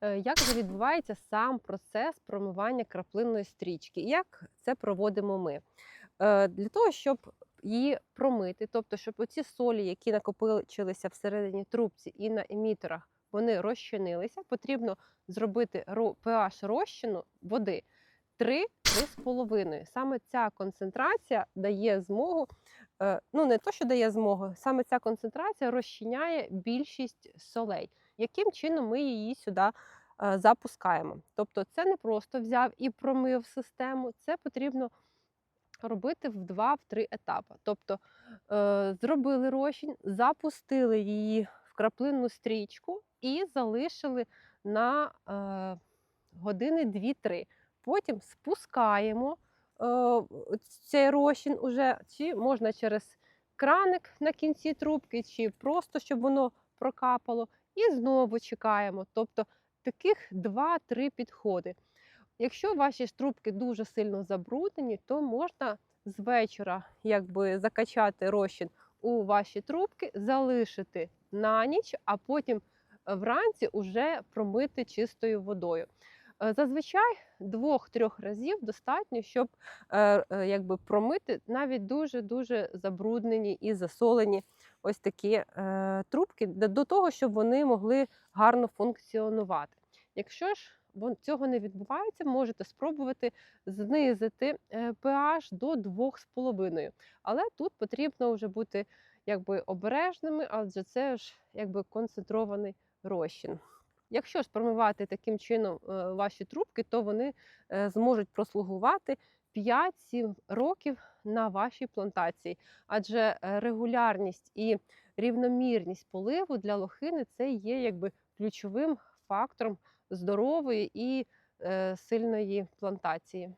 Е, Як же відбувається сам процес промивання краплинної стрічки? Як це проводимо ми? Е, Для того, щоб її промити, тобто, щоб оці солі, які накопичилися всередині трубці і на емітерах, вони розчинилися, потрібно зробити pH розчину води 3-3,5. Саме ця концентрація дає змогу, ну не то, що дає змогу, саме ця концентрація розчиняє більшість солей. Яким чином ми її сюди е, запускаємо? Тобто, це не просто взяв і промив систему, це потрібно робити в 2-3 етапи. Тобто е, зробили розчин, запустили її в краплинну стрічку і залишили на е, години 2-3. Потім спускаємо е, цей розчин уже, чи можна через краник на кінці трубки, чи просто щоб воно прокапало. І знову чекаємо. Тобто таких 2-3 підходи. Якщо ваші трубки дуже сильно забруднені, то можна з вечора якби закачати розчин у ваші трубки, залишити на ніч, а потім е, вранці вже промити чистою водою. Е, Зазвичай двох-трьох разів достатньо, щоб е, е, якби промити навіть дуже-дуже забруднені і засолені ось такі трубки до того, щоб вони могли гарно функціонувати. Якщо ж цього не відбувається, можете спробувати знизити pH до 2,5. Але тут потрібно вже бути якби обережними, адже це ж якби концентрований розчин. Якщо ж промивати таким чином е, ваші трубки, то вони е, зможуть прослугувати 5-7 років на вашій плантації, адже е, регулярність і рівномірність поливу для лохини це є якби ключовим фактором здорової і сильної плантації.